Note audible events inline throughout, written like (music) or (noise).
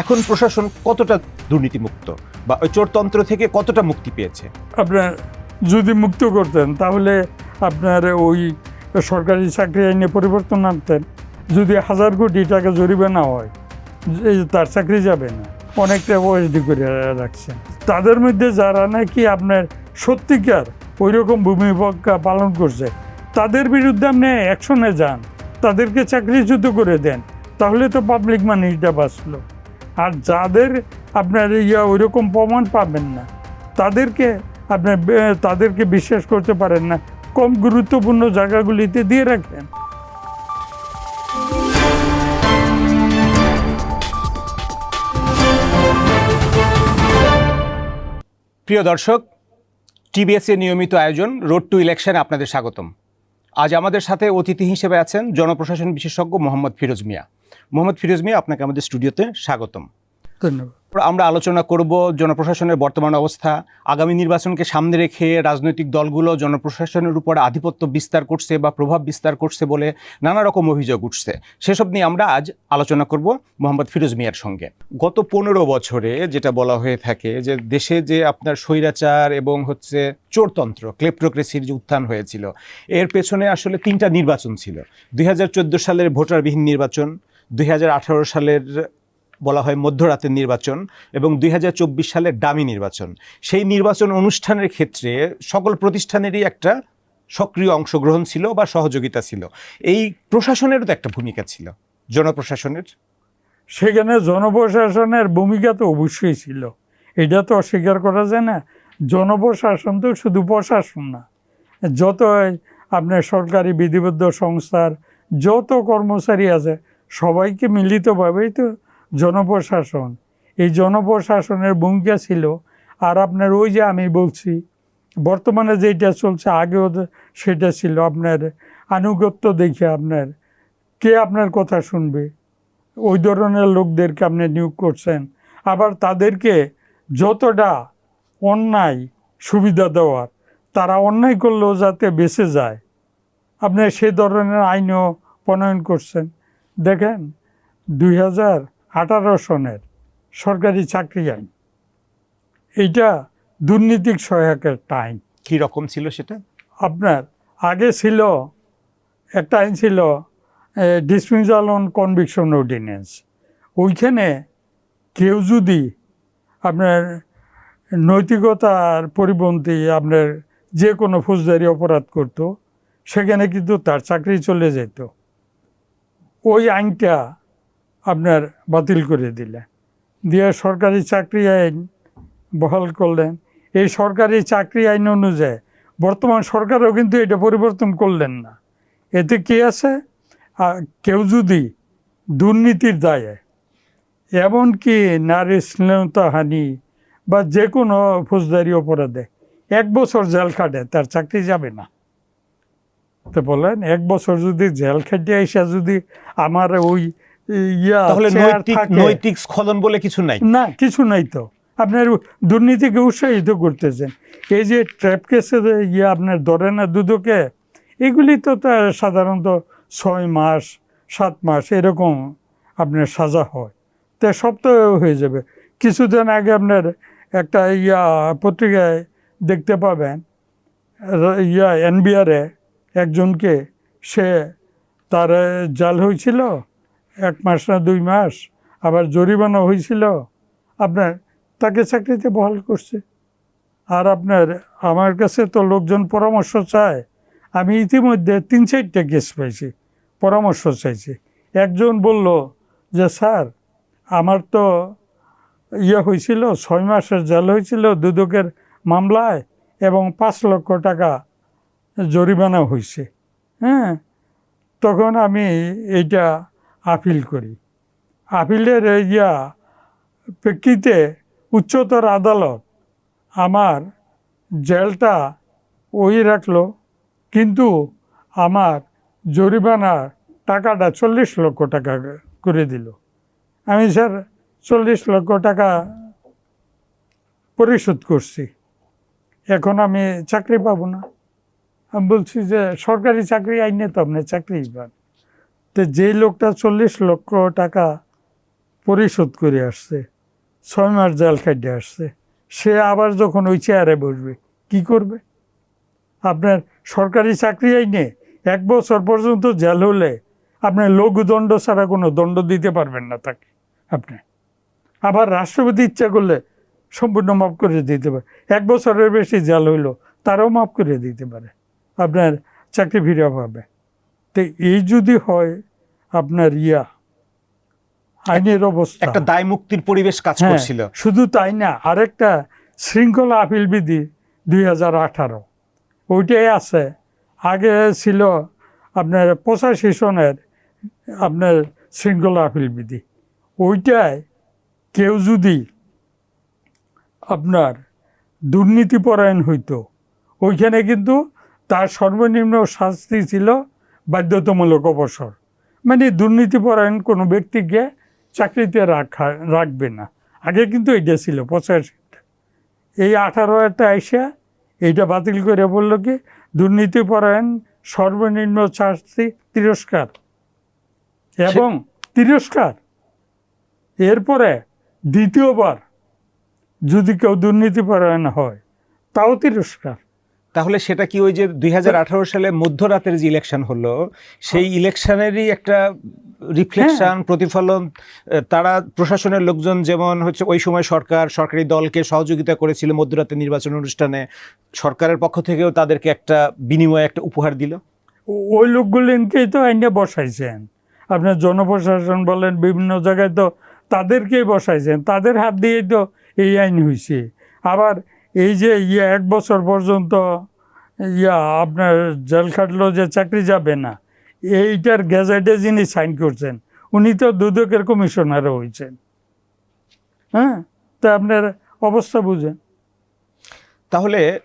এখন প্রশাসন কতটা দুর্নীতিমুক্ত? বা ওই চোরতন্ত্র থেকে কতটা মুক্তি পেয়েছে? আপনার যদি মুক্ত করতেন, তাহলে আপনার ওই সরকারি চাকরি আইনে পরিবর্তন আনতেন। যদি হাজার কোটি টাকা জরিমানা হয় তার চাকরি যাবে না। অনেকটা ওএসডি করে রাখছেন। তাদের মধ্যে যারা নাকি আপনার সত্যিকার ওই রকম ভূমিকা পালন করছে, তাদের বিরুদ্ধে আপনি অ্যাকশনে যান। তাদেরকে চাকরিচ্যুত করে দেন। তাহলে তো পাবলিক মানিটা বাঁচলো। আর যাদের আপনার ইয়া ওই রকম প্রমাণ পাবেন না, তাদেরকে আপনার তাদেরকে বিশ্বাস করতে পারেন না, কম গুরুত্বপূর্ণ জায়গাগুলিতে দিয়ে রাখেন। প্রিয় দর্শক টিবিএস এর নিয়মিত আয়োজন রোড টু ইলেকশনে আপনাদের স্বাগতম। আজ আমাদের সাথে অতিথি হিসেবে আছেন জনপ্রশাসন বিশেষজ্ঞ মোহাম্মদ ফিরোজ মিয়া। মোহাম্মদ ফিরোজ মিয়া, আপনাকে আমাদের স্টুডিওতে স্বাগতম। ধন্যবাদ। আমরা আলোচনা করব জনপ্রশাসনের বর্তমান অবস্থা। আগামী নির্বাচনকে সামনে রেখে রাজনৈতিক দলগুলো জনপ্রশাসনের উপর আধিপত্য বিস্তার করছে বা প্রভাব বিস্তার করছে বলে নানা রকম অভিযোগ উঠছে। সেসব নিয়ে আমরা আজ আলোচনা করব মোহাম্মদ ফিরোজ মিয়ার সঙ্গে। গত পনেরো বছরে যেটা বলা হয়ে থাকে যে দেশে যে আপনার স্বৈরাচার এবং হচ্ছে চোরতন্ত্র ক্লেপ্টোক্রেসির যে উত্থান হয়েছিল, এর পেছনে আসলে তিনটা নির্বাচন ছিল। দুই হাজার চোদ্দ সালের ভোটারবিহীন নির্বাচন, দুই হাজার আঠারো সালের বলা হয় মধ্যরাতের নির্বাচন এবং দুই সালের ডামি নির্বাচন। সেই নির্বাচন অনুষ্ঠানের ক্ষেত্রে সকল প্রতিষ্ঠানেরই একটা সক্রিয় অংশগ্রহণ ছিল বা সহযোগিতা ছিল। এই প্রশাসনেরও তো একটা ভূমিকা ছিল, জনপ্রশাসনের। সেখানে জনপ্রশাসনের ভূমিকা তো অবশ্যই ছিল। এটা তো অস্বীকার করা যায় না। জনপ্রশাসন তো শুধু প্রশাসন না। যত আপনার সরকারি বিধিবদ্ধ সংস্থার যত কর্মচারী আছে, সবাইকে মিলিতভাবেই তো জনপ্রশাসন। এই জনপ্রশাসনের ভূমিকা ছিল, আর আপনার ওই যে আমি বলছি, বর্তমানে যেটা চলছে আগেও সেটা ছিল আপনার আনুগত্য দেখে আপনার কে আপনার কথা শুনবে। ওই ধরনের লোকদেরকে আপনি নিয়োগ করছেন। আবার তাদেরকে যতটা অন্যায় সুবিধা দেওয়ার, তারা অন্যায় করলেও যাতে বেঁচে যায়। আপনি সে ধরনের আইনও প্রণয়ন করছেন। দেখেন, দুই হাজার আঠারো সনের সরকারি চাকরি আইন। এইটা দুর্নীতিক সহায়কের আইন কী রকম ছিল সেটা? আপনার আগে ছিল একটা আইন ছিল ডিসমিসাল অন কনভিকশন অর্ডিন্যান্স ওইখানে কেউ যদি আপনার নৈতিকতার পরিপন্থী আপনার যে কোনো ফৌজদারি অপরাধ করত সেখানে কিন্তু তার চাকরি চলে যেত। ওই আইনটা আপনার বাতিল করে দিলেন দিয়ে সরকারি চাকরি আইন বহাল করলেন। এই সরকারি চাকরি আইন অনুযায়ী বর্তমান সরকারও কিন্তু এটা পরিবর্তন করলেন না। এতে কি আছে? কেউ যদি দুর্নীতির দায়ে এমনকি নারী শ্লীলতাহানি বা যে কোনো ফৌজদারি অপরাধে এক বছর জেল খাটে, তার চাকরি যাবে না। তো বলেন, এক বছর যদি জেল খাটে এসে যদি আমার ওই তাহলে নৈতিক নৈতিক স্খলন বলে কিছু নাই? না কিছু নাই তো। আপনার দুর্নীতিকে উৎসাহিত করতেছেন। এই যে ট্র্যাপ কেসে ইয়ে আপনার ধরে না দুদকে এগুলি তো তার সাধারণত ছয় মাস সাত মাস এরকম আপনার সাজা হয়। তো সব তো হয়ে যাবে। কিছুদিন আগে আপনার একটা ইয়া পত্রিকায় দেখতে পাবেন ইয়া এনবিআরে একজনকে সে তার জাল হয়েছিল এক মাস না দুই মাস আবার জরিমানা হয়েছিল আপনার তাকে চাকরিতে বহাল করছে। আর আপনার, আমার কাছে তো লোকজন পরামর্শ চায়। আমি ইতিমধ্যে তিন চারটে কেস পাইছি, পরামর্শ চাইছি। একজন বলল যে, স্যার, আমার তো ইয়ে হয়েছিল ছয় মাসের জেল হয়েছিল দুদকের মামলায় এবং পাঁচ লক্ষ টাকা জরিমানা হয়েছে হ্যাঁ তখন আমি এইটা আপিল করি। আপিলের ইয়া প্রেক্ষিতে উচ্চতর আদালত আমার জেলটা ওই রাখল, কিন্তু আমার জরিমানার টাকাটা চল্লিশ লক্ষ টাকা করে দিল। আমি স্যার চল্লিশ লক্ষ টাকা পরিশোধ করছি। এখন আমি চাকরি পাবো না। আমি বলছি যে সরকারি চাকরি, আইনে তো আপনি চাকরি পান। তো যেই লোকটা চল্লিশ লক্ষ টাকা পরিশোধ করে আসছে, ছয় মাস জেল খাইতে আসছে, সে আবার যখন ওই চেয়ারে বসবে, কি করবে? আপনার সরকারি চাকরি আইনে এক বছর পর্যন্ত জেল হলে আপনার লঘুদণ্ড ছাড়া কোনো দণ্ড দিতে পারবেন না তাকে আপনি। আবার রাষ্ট্রপতি ইচ্ছা করলে সম্পূর্ণ মাফ করে দিতে পারে। এক বছরের বেশি জেল হইল, তারাও মাফ করে দিতে পারে। আপনার চাকরি ফিরে পাবে তো এই যদি হয় আপনার ইয়া আইনের অবস্থা। একটা দায় মুক্তির পরিবেশ কাজ হ্যাঁ, করছিল। শুধু তাই না আরেকটা শৃঙ্খলা আপিল বিধি দুই হাজার আঠারো ওইটাই আছে। আগে ছিল আপনার পঁচাশি সনের আপনার শৃঙ্খলা আপিল বিধি। ওইটায় কেউ যদি আপনার দুর্নীতিপরায়ণ হইতো ওইখানে কিন্তু তার সর্বনিম্ন শাস্তি ছিল বাধ্যতামূলক অবসর মানে দুর্নীতিপরায়ণ কোনো ব্যক্তিকে চাকরিতে রাখা, রাখবে না। আগে কিন্তু এটা ছিল, পঁচাশিটা। এই আঠারো একটা আইসা এইটা বাতিল করে বলল কি, দুর্নীতিপরায়ণ সর্বনিম্ন শাস্তি তিরস্কার। এবং তিরস্কার। এরপরে দ্বিতীয়বার যদি কেউ দুর্নীতিপরায়ণ হয়, তাও তিরস্কার। তাহলে সেটা কি ওই যে দুই হাজার আঠারো সালে মধ্যরাতের যে ইলেকশন হলো সেই ইলেকশনেরই একটা রিফ্লেকশন প্রতিফলন তারা প্রশাসনের লোকজন যেমন হচ্ছে ওই সময় সরকার সরকারি দলকে সহযোগিতা করেছিল মধ্যরাতের নির্বাচন অনুষ্ঠানে সরকারের পক্ষ থেকেও তাদেরকে একটা বিনিময়ে একটা উপহার দিল? ওই লোকগুলিকেই তো আইনে বসাইছেন। আপনার জনপ্রশাসন বলেন বিভিন্ন জায়গায় তো তাদেরকেই বসাইছেন। তাদের হাত দিয়েই তো এই আইন হয়েছে আবার এই যে ইয়ে এক বছর পর্যন্ত ইয়া আপনার জেল খাটলো যে চাকরি যাবে না, এইটার গ্যাজেটে যিনি সাইন করছেন, উনি তো দুদকের কমিশনারও হয়েছেন। হ্যাঁ? তা আপনার অবস্থা বুঝেন। তাহলে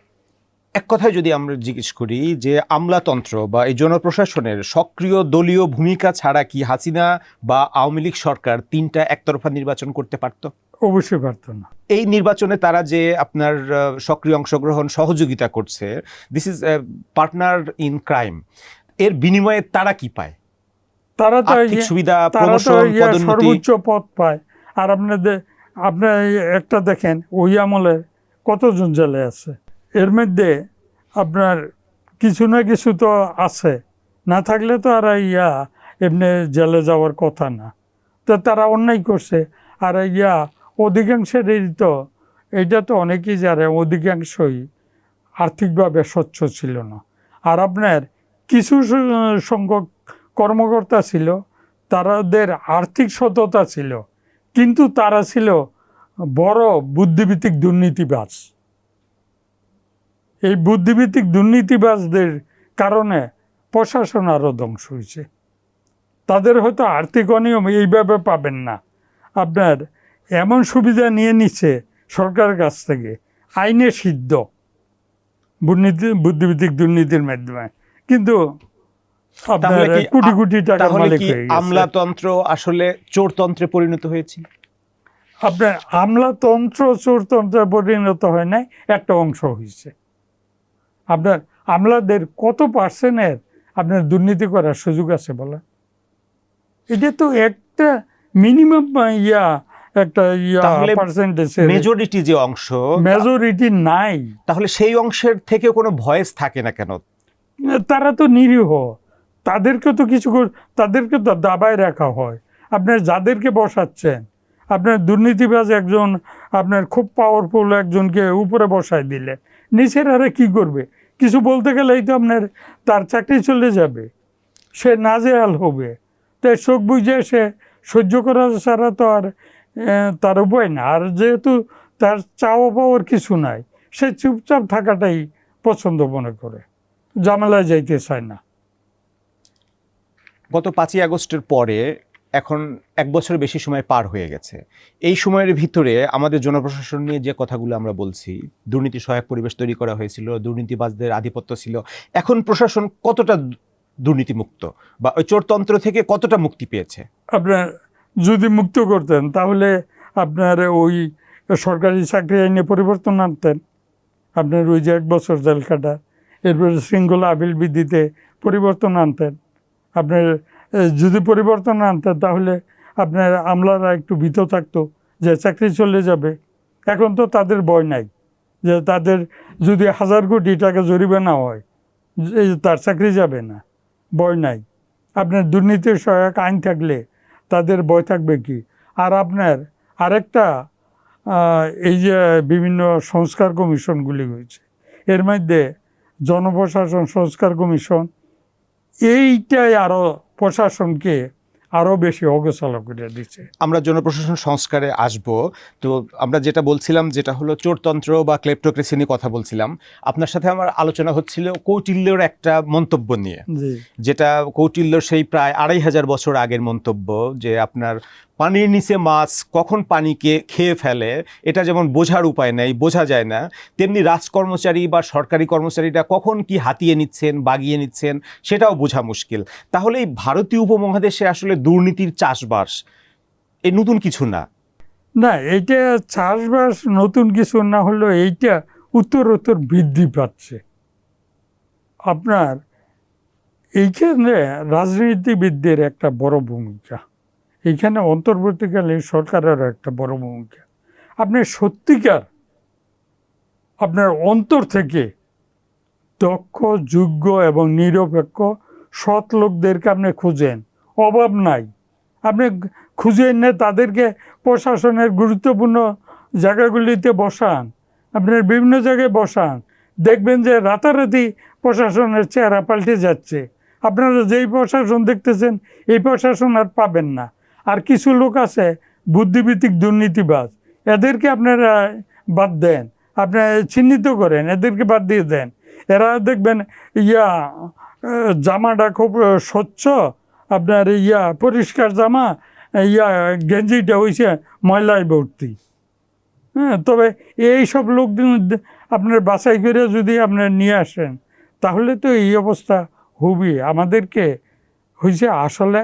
এক কথায় যদি আমরা জিজ্ঞেস করি যে আমলাতন্ত্র বা এই জনপ্রশাসনের সক্রিয় দলীয় ভূমিকা ছাড়া কি হাসিনা বা আওয়ামী লীগ সরকার তিনটা একতরফা নির্বাচন করতে পারত? অবশ্যই পারত না। এই নির্বাচনে তারা যে আপনার সক্রিয় অংশগ্রহণ সহযোগিতা করছে this is partner in crime এর বিনিময়ে তারা কি পায়? তারা তো এই আর্থিক যে- সুবিধা ইয়া সর্বোচ্চ পদ পায়। আর আপনাদের আপনার একটা দেখেন ওই আমলের কতজন জেলে আছে? এর মধ্যে আপনার কিছু না কিছু তো আছে। না থাকলে তো আর ইয়া এমনি জেলে যাওয়ার কথা না। তো তারা অন্যায় করছে। আর ইয়া অধিকাংশেরই তো, এটা তো অনেকেই জানে, অধিকাংশই আর্থিকভাবে স্বচ্ছ ছিল না। আর আপনার কিছু সংখ্যক কর্মকর্তা ছিল, তারাদের আর্থিক সততা ছিল, কিন্তু তারা ছিল বড় বুদ্ধিভিত্তিক দুর্নীতিবাজ। এই বুদ্ধিভিত্তিক দুর্নীতিবাজদের কারণে প্রশাসন আরও ধ্বংস হয়েছে। তাদের হয়তো আর্থিক অনিয়ম এইভাবে পাবেন না। আপনার এমন সুবিধা নিয়ে নিচ্ছে সরকারের কাছ থেকে। আইনে সিদ্ধ দুর্নীতি বুদ্ধিভিত্তিক দুর্নীতির মাধ্যমে। কিন্তু কোটি কোটি টাকার মালিক আমলাতন্ত্র আসলে চোরতন্ত্রে পরিণত হয়েছে? আপনার আমলাতন্ত্র চোরতন্ত্রে পরিণত হয় নাই একটা অংশ হয়েছে। আপনার আমলাদের কত পার্সেন্টের আপনার দুর্নীতি করার সুযোগ আছে বলা এটা তো একটা মিনিমাম ইয়া একটা পার্সেন্টেজ মেজরিটি যে অংশ মেজরিটি নাই। তাহলে সেই অংশের থেকে কোনো ভয়েস থাকে না কেন? তারা তো নিরীহ। তাদেরকে তো কিছু তাদেরকে দাবায় রাখা হয়। আপনার যাদেরকে বসাচ্ছেন আপনার দুর্নীতিবাজ একজন আপনার খুব পাওয়ারফুল একজনকে উপরে বসায় দিলে নিচের আরে কি করবে? কিছু বলতে গেলেই তো আপনার তার চাকরি চলে যাবে। সে নাজেহাল হবে। তাই চোখ বুঝে সে সহ্য করা ছাড়া তো আর তার উপায় না। আর যেহেতু তার চাওয়া পাওয়ার কিছু নাই সে চুপচাপ থাকাটাই পছন্দ মনে করে। ঝামেলায় যাইতে চায় না। গত পাঁচই আগস্টের পরে এখন এক বছরের বেশি সময় পার হয়ে গেছে। এই সময়ের ভিতরে আমাদের জনপ্রশাসন নিয়ে যে কথাগুলো আমরা বলছি দুর্নীতি সহায়ক পরিবেশ তৈরি করা হয়েছিল দুর্নীতিবাজদের আধিপত্য ছিল এখন প্রশাসন কতটা দুর্নীতিমুক্ত? বা ওই চোরতন্ত্র থেকে কতটা মুক্তি পেয়েছে? আপনার যদি মুক্ত করতেন, তাহলে আপনার ওই সরকারি চাকরি আইনে পরিবর্তন আনতেন। আপনার ওই যে এক বছর জেল কাটা, এরপরে শৃঙ্খলা আপিল বিধিতে পরিবর্তন আনতেন। আপনার যদি পরিবর্তন আনতেন, তাহলে আপনার আমলারা একটু ভীত থাকতো যে চাকরি চলে যাবে। এখন তো তাদের ভয় নাই, যে তাদের যদি হাজার কোটি টাকা জরিমানা হয় তার চাকরি যাবে না, ভয় নাই। আপনার দুর্নীতির সহায়ক আইন থাকলে তাদের ভয় থাকবে কি? আর আপনার আরেকটা এই যে বিভিন্ন সংস্কার কমিশনগুলি হয়েছে, এর মধ্যে জনপ্রশাসন সংস্কার কমিশন, এইটাই আরও প্রশাসনকে আরও বেশি অগোছালো করে দিচ্ছে। আমরা জনপ্রশাসন সংস্কারে আসব। তো আমরা যেটা বলছিলাম যেটা হলো চোরতন্ত্র বা ক্লেপ্টোক্রেসি নিয়ে কথা বলছিলাম। আপনার সাথে আমার আলোচনা হচ্ছিল কৌটিল্যর একটা মন্তব্য নিয়ে। যেটা কৌটিল্য সেই প্রায় আড়াই হাজার বছর আগের মন্তব্য যে আপনার পানির নিচে মাছ কখন পানিকে খেয়ে ফেলে, এটা যেমন বোঝার উপায় নেই, বোঝা যায় না, তেমনি রাজকর্মচারী বা সরকারি কর্মচারীরা কখন কি হাতিয়ে নিচ্ছেন, বাগিয়ে নিচ্ছেন, সেটাও বোঝা মুশকিল। তাহলে এই ভারতীয় উপমহাদেশে আসলে দুর্নীতির চাষবাস এই নতুন কিছু না? না, এইটা চাষবাস নতুন কিছু না হলেও এইটা উত্তর উত্তর বৃদ্ধি পাচ্ছে। আপনার, এইখানে রাজনীতিবিদদের একটা বড় ভূমিকা। এইখানে অন্তর্বর্তীকালীন সরকারেরও একটা বড় ভূমিকা। আপনি সত্যিকার আপনার অন্তর থেকে দক্ষ, যোগ্য এবং নিরপেক্ষ, সৎ লোকদেরকে আপনি খুঁজেন। অভাব নাই। আপনি খুঁজে এনে তাদেরকে প্রশাসনের গুরুত্বপূর্ণ জায়গাগুলিতে বসান। আপনার বিভিন্ন জায়গায় বসান। দেখবেন যে রাতারাতি প্রশাসনের চেহারা পাল্টে যাচ্ছে। আপনারা যেই প্রশাসন দেখতেছেন, এই প্রশাসন আর পাবেন না। আর কিছু লোক আছে বুদ্ধিভিত্তিক দুর্নীতিবাজ। এদেরকে আপনারা বাদ দেন, আপনারা চিহ্নিত করেন, এদেরকে বাদ দিয়ে দেন। এরা দেখবেন ইয়া, জামাটা খুব স্বচ্ছ, আপনার ইয়া, পরিষ্কার জামা, ইয়া, গেঞ্জিটা হয়েছে ময়লায় ভর্তি। হ্যাঁ তবে এই সব লোক আপনার বাছাই করে যদি আপনার নিয়ে আসেন, তাহলে তো এই অবস্থা হবই। আমাদেরকে হয়েছে আসলে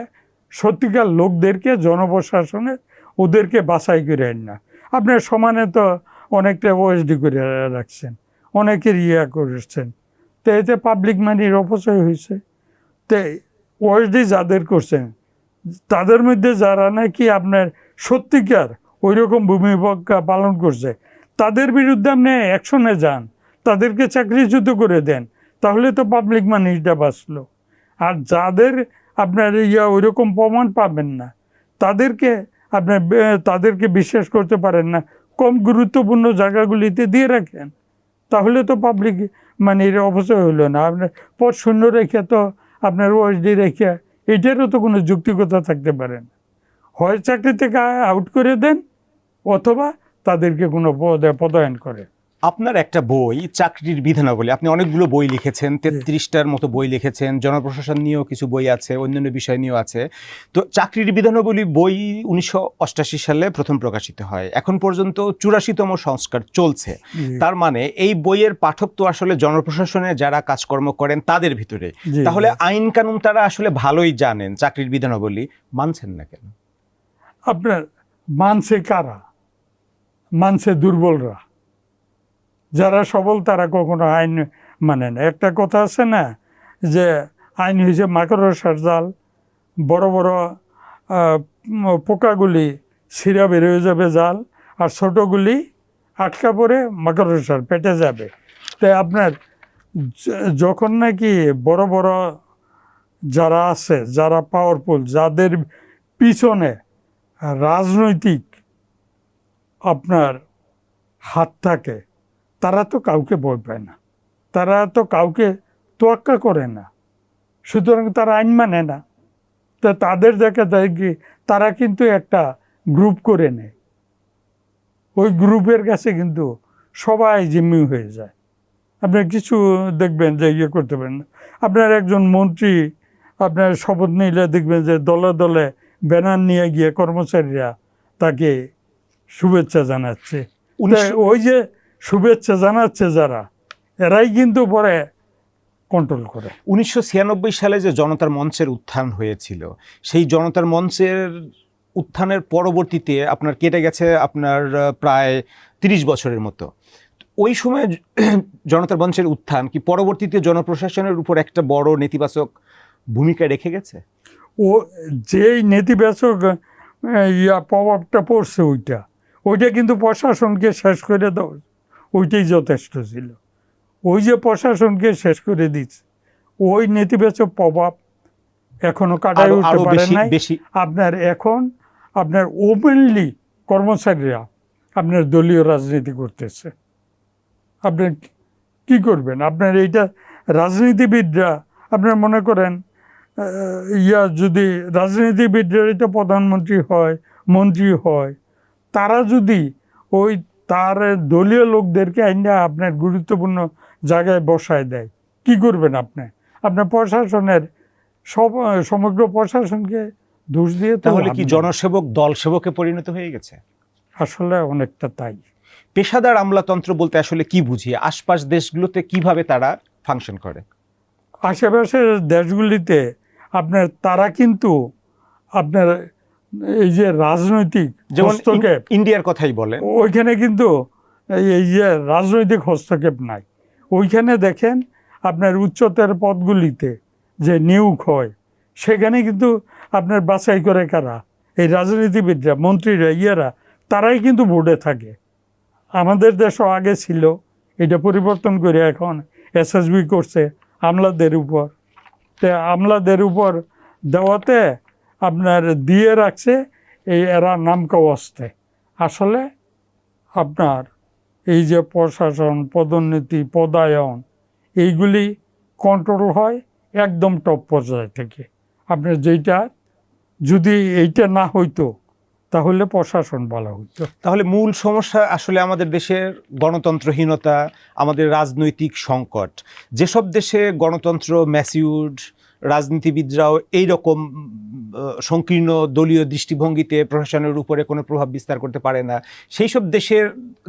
সত্যিকার লোকদেরকে, জনপ্রশাসনে ওদেরকে বাছাই করে আন না। আপনার সমানে তো অনেকটা ওএসডি করে রাখছেন, অনেকের ইয়া করেছেন। তো এতে পাবলিক মানির অপচয় হয়েছে। তো ওএসডি যাদের করছেন, তাদের মধ্যে যারা নাকি আপনার সত্যিকার ওই রকম পালন করছে, তাদের বিরুদ্ধে আপনি অ্যাকশনে যান, তাদেরকে চাকরিচ্যুত করে দেন, তাহলে তো পাবলিক মানিটা বাঁচলো। আর যাদের আপনার ওই রকম প্রমাণ পাবেন না। তাদেরকে আপনার তাদেরকে বিশ্বাস করতে পারেন না। কম গুরুত্বপূর্ণ জায়গাগুলিতে দিয়ে রাখেন। তাহলে তো পাবলিক মানে এর অপচয় হলো না। আপনার পথ শূন্য রেখে তো আপনার ওএসডি রেখে এটারও তো কোনো যুক্তিকতা থাকতে পারে না। হয় চাকরি থেকে আউট করে দেন, অথবা তাদেরকে কোনো পদে, পদায়ন করে আপনার একটা বই চাকরির বিধানাবলী আপনি অনেকগুলো বই লিখেছেন তেত্রিশটার মতো বই লিখেছেন জনপ্রশাসন নিয়েও কিছু বই আছে অন্যান্য বিষয় নিয়েও আছে। তো চাকরির বিধানাবলী বই উনিশশো অষ্টাশি সালে প্রথম প্রকাশিত হয়। এখন পর্যন্ত চুরাশিতম সংস্কার চলছে। তার মানে এই বইয়ের পাঠক তো আসলে জনপ্রশাসনে যারা কাজকর্ম করেন তাদের ভিতরে। তাহলে আইন কানুন তারা আসলে ভালোই জানেন চাকরির বিধানাবলী মানছেন না কেন? আপনার মানছে কারা? মানছে দুর্বলরা। যারা সবল, তারা কখনো আইন মানে না। একটা কথা আছে না, যে আইন হয়েছে মাকড়সার জাল। বড় বড় পোকাগুলি ছিঁড়া বেরোয় যাবে জাল, আর ছোটোগুলি আটকা পড়ে মাকড়সার পেটে যাবে। তাই আপনার যখন নাকি বড় বড় যারা আছে, যারা পাওয়ারফুল যাদের পিছনে রাজনৈতিক আপনার হাত থাকে তারা তো কাউকে ভয় পায় না। তারা তো কাউকে তোয়াক্কা করে না। সুতরাং তারা আইন মানে না। তা তাদের দেখা যায় কি তারা কিন্তু একটা গ্রুপ করে নেয়। ওই গ্রুপের কাছে কিন্তু সবাই জিম্মি হয়ে যায়। আপনি কিছু দেখবেন যে ইয়ে করতে পারেন না। আপনার একজন মন্ত্রী আপনার শপথ নিলে দেখবেন যে দলে দলে ব্যানার নিয়ে গিয়ে কর্মচারীরা তাকে শুভেচ্ছা জানাচ্ছে। ওই যে শুভেচ্ছা জানাচ্ছে যারা এরাই কিন্তু পরে কন্ট্রোল করে। উনিশশো ছিয়ানব্বই সালে যে জনতার মঞ্চের উত্থান হয়েছিল সেই জনতার মঞ্চের উত্থানের পরবর্তীতে আপনার কেটে গেছে আপনার প্রায় তিরিশ বছরের মতো। ওই সময় (clears throat) জনতার মঞ্চের উত্থান কি পরবর্তীতে জনপ্রশাসনের উপর একটা বড় নেতিবাচক ভূমিকা রেখে গেছে? ও যেই নেতিবাচক ইয়া প্রভাবটা পড়ছে ওইটা ওইটা কিন্তু প্রশাসনকে শেষ করে দাও ওইটাই যথেষ্ট ছিল। ওই যে প্রশাসনকে শেষ করে দিচ্ছে ওই নেতিবাচক প্রভাব এখনও কাটায় উঠতে পারে নাই। আপনার এখন আপনার ওপেনলি কর্মচারীরা আপনার দলীয় রাজনীতি করতেছে। আপনার কি- কি করবেন? আপনার এইটা রাজনীতিবিদরা আপনার মনে করেন ইয়া যদি রাজনীতিবিদরা এটা প্রধানমন্ত্রী হয় মন্ত্রী হয় তারা যদি ওই তার দলীয় লোকদেরকে আইনা আপনার গুরুত্বপূর্ণ জায়গায় বসায় দেয়। কি করবেন আপনি? আপনার প্রশাসনের সব সমগ্র প্রশাসনকে দোষ দিয়ে তাহলে কি জনসেবক দল সেবকে পরিণত হয়ে গেছে? আসলে অনেকটা তাই। পেশাদার আমলাতন্ত্র বলতে আসলে কি বুঝি? আশপাশ দেশগুলোতে কীভাবে তারা ফাংশন করে? আশেপাশের দেশগুলিতে আপনার তারা কিন্তু আপনার এই যে রাজনৈতিক যেমন হস্তক্ষেপ। ইন্ডিয়ার কথাই বলেন। ওইখানে কিন্তু এই- যে রাজনৈতিক হস্তক্ষেপ নাই। ওইখানে দেখেন আপনার উচ্চতর পদগুলিতে যে নিয়োগ হয় সেখানে কিন্তু আপনার বাছাই করে কারা? এই রাজনীতিবিদরা মন্ত্রীরা ইয়েরা তারাই কিন্তু বোর্ডে থাকে। আমাদের দেশও আগে ছিল। এটা পরিবর্তন করে এখন এসএসবি করছে আমলাদের উপর। তে আমলাদের উপর দেওয়াতে আপনার দিয়ে রাখছে এই এরা নামকা আসলে আপনার এই যে প্রশাসন, পদোন্নতি, পদায়ন, এইগুলি কন্ট্রোল হয় একদম টপ পর্যায় থেকে। আপনার যেইটা, যদি এইটা না হইতো, তাহলে প্রশাসন বলা হইতো। তাহলে মূল সমস্যা আসলে আমাদের দেশের গণতন্ত্রহীনতা, আমাদের রাজনৈতিক সংকট। যেসব দেশে গণতন্ত্র ম্যাসিউড রাজনীতিবিদরাও এই রকম সংকীর্ণ দলীয় দৃষ্টিভঙ্গিতে প্রশাসনের উপরে কোনো প্রভাব বিস্তার করতে পারে না। সেই সব দেশের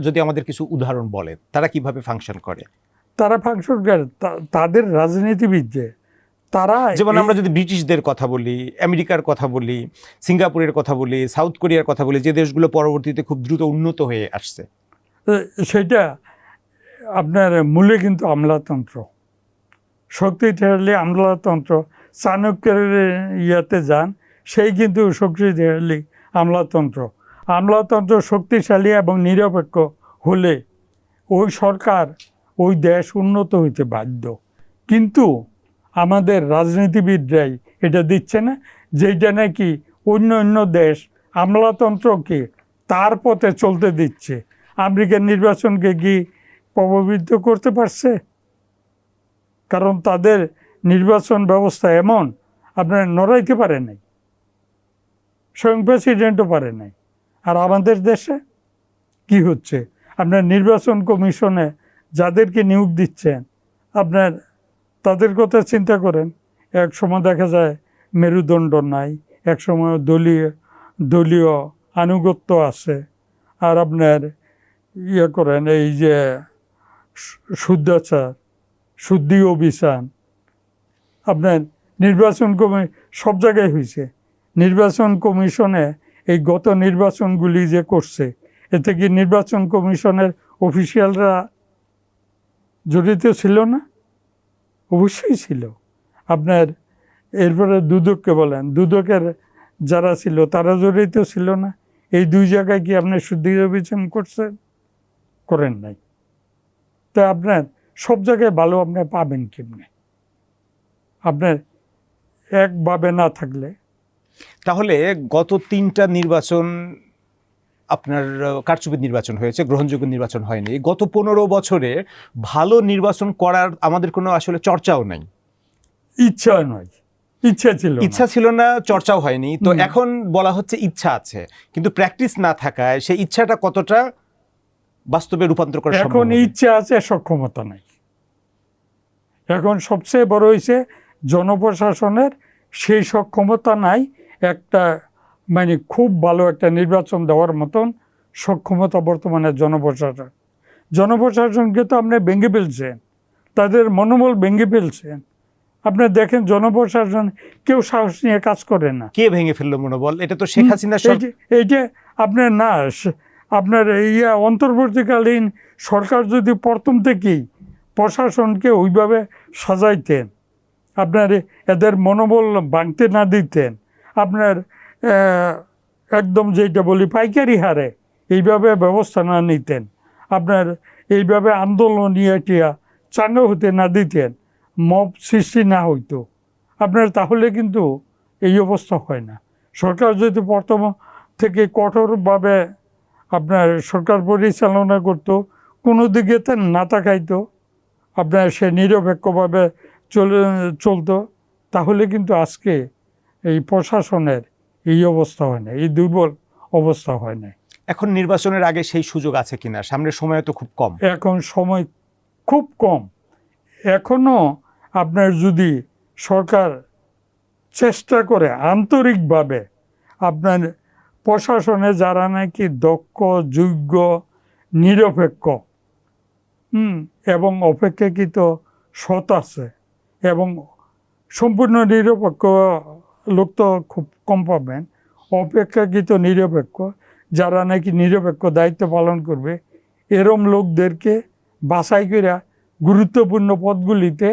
যদি আমাদের কিছু উদাহরণ বলেন তারা কীভাবে ফাংশন করে? তারা ফাংশন করে। তাদের রাজনীতিবিদ যে তারা যেমন আমরা যদি ব্রিটিশদের কথা বলি আমেরিকার কথা বলি সিঙ্গাপুরের কথা বলি সাউথ কোরিয়ার কথা বলি যে দেশগুলো পরবর্তীতে খুব দ্রুত উন্নত হয়ে আসছে। সেটা আপনার মূলে কিন্তু আমলাতন্ত্র। শক্তিশালী আমলাতন্ত্র, চাণক্যের ইয়াতে যান, সেই কিন্তু শক্তি শক্তিশালী আমলাতন্ত্র। আমলাতন্ত্র শক্তিশালী এবং নিরপেক্ষ হলে ওই সরকার, ওই দেশ উন্নত হইতে বাধ্য। কিন্তু আমাদের রাজনীতিবিদরাই এটা দিচ্ছে না যেটা নাকি অন্য অন্য দেশ আমলাতন্ত্রকে তার পথে চলতে দিচ্ছে। আমেরিকার নির্বাচনকে কি প্রভাবিত করতে পারছে? কারণ তাদের নির্বাচন ব্যবস্থা এমন, আপনার নড়াইতে পারে নাই, স্বয়ং প্রেসিডেন্টও পারে নাই। আর আমাদের দেশে কি হচ্ছে? আপনার নির্বাচন কমিশনে যাদেরকে নিয়োগ দিচ্ছেন, আপনার তাদের কথা চিন্তা করেন। এক সময় দেখা যায় মেরুদণ্ড নাই, এক সময় দলীয় দলীয় আনুগত্য আছে। আর আপনার ইয়ে করেন, এই যে শুদ্ধাচার শুদ্ধি অভিযান আপনার নির্বাচন কমি, সব জায়গায় হয়েছে নির্বাচন কমিশনে এই গত নির্বাচনগুলি যে করছে, এতে কি নির্বাচন কমিশনের অফিসিয়ালরা জড়িত ছিল না? অবশ্যই ছিল। আপনার এরপরে দুদককে বলেন, দুদকের যারা ছিল তারা জড়িত ছিল না? এই দুই জায়গায় কি আপনি শুদ্ধি অভিযান করছেন? করেন নাই। তা আপনার সব জায়গায় ভালো আপনি পাবেন কেমনে? আপনার একভাবে না থাকলে। তাহলে গত তিনটা নির্বাচন আপনার কারচুপির নির্বাচন হয়েছে গ্রহণযোগ্য নির্বাচন হয়নি। গত পনেরো বছরে ভালো নির্বাচন করার আমাদের কোনো আসলে চর্চাও নাই। ইচ্ছা নয়। ইচ্ছা ছিল ইচ্ছা ছিল না চর্চাও হয়নি। তো এখন বলা হচ্ছে ইচ্ছা আছে। কিন্তু প্র্যাকটিস না থাকায় সেই ইচ্ছাটা কতটা বাস্তবে রূপান্তর করা এখন ইচ্ছা আছে সক্ষমতা নাই। এখন সবচেয়ে বড় হয়েছে জনপ্রশাসনের সেই সক্ষমতা নাই একটা মানে খুব ভালো একটা নির্বাচন দেওয়ার মতন সক্ষমতা বর্তমানে জনপ্রশাসন। জনপ্রশাসনকে তো আপনি ভেঙে ফেলছেন তাদের মনোবল ভেঙে ফেলছেন আপনি দেখেন জনপ্রশাসন কেউ সাহস নিয়ে কাজ করে না। কে ভেঙে ফেলল মনোবল? এটা তো শেখ হাসিনা এই যে- আপনার না আপনার ইয়া অন্তর্বর্তীকালীন সরকার যদি প্রথম থেকেই প্রশাসনকে ওইভাবে সাজাইতেন। আপনার এদের মনোবল ভাঙতে না দিতেন। আপনার একদম যেটা বলি পাইকারি হারে এইভাবে ব্যবস্থা না নিতেন। আপনার এইভাবে আন্দোলন ইয়েটিয়া চাঙ্গা হতে না দিতেন। মব সৃষ্টি না হইতো। আপনার তাহলে কিন্তু এই অবস্থা হয় না। সরকার যদি প্রথম থেকে কঠোরভাবে আপনার সরকার পরিচালনা করতো, কোনো দিকে তা না তাকাইতো। আপনার সে নিরপেক্ষভাবে চলে চলতো তাহলে কিন্তু আজকে এই প্রশাসনের এই অবস্থা হয় না এই দুর্বল অবস্থা হয় না। এখন নির্বাচনের আগে সেই সুযোগ আছে কিনা? সামনের সময় তো খুব কম। এখন সময় খুব কম। এখনও আপনার যদি সরকার চেষ্টা করে আন্তরিকভাবে আপনার প্রশাসনে যারা নাকি দক্ষ যোগ্য নিরপেক্ষ হুম এবং অপেক্ষাকৃত সৎ আছে এবং সম্পূর্ণ নিরপেক্ষ লোক তো খুব কম পাবেন। অপেক্ষাকৃত নিরপেক্ষ যারা নাকি নিরপেক্ষ দায়িত্ব পালন করবে এরম লোকদেরকে বাছাই করে গুরুত্বপূর্ণ পদগুলিতে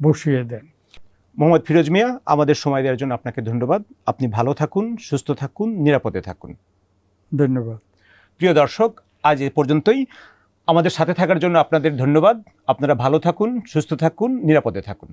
বসিয়ে দেন। মোহাম্মদ ফিরোজ মিয়া আমাদের সময় দেওয়ার জন্য আপনাকে ধন্যবাদ। আপনি ভালো থাকুন সুস্থ থাকুন নিরাপদে থাকুন। ধন্যবাদ। প্রিয় দর্শক আজ এ পর্যন্তই। আমাদের সাথে থাকার জন্য আপনাদের ধন্যবাদ। আপনারা ভালো থাকুন সুস্থ থাকুন নিরাপদে থাকুন।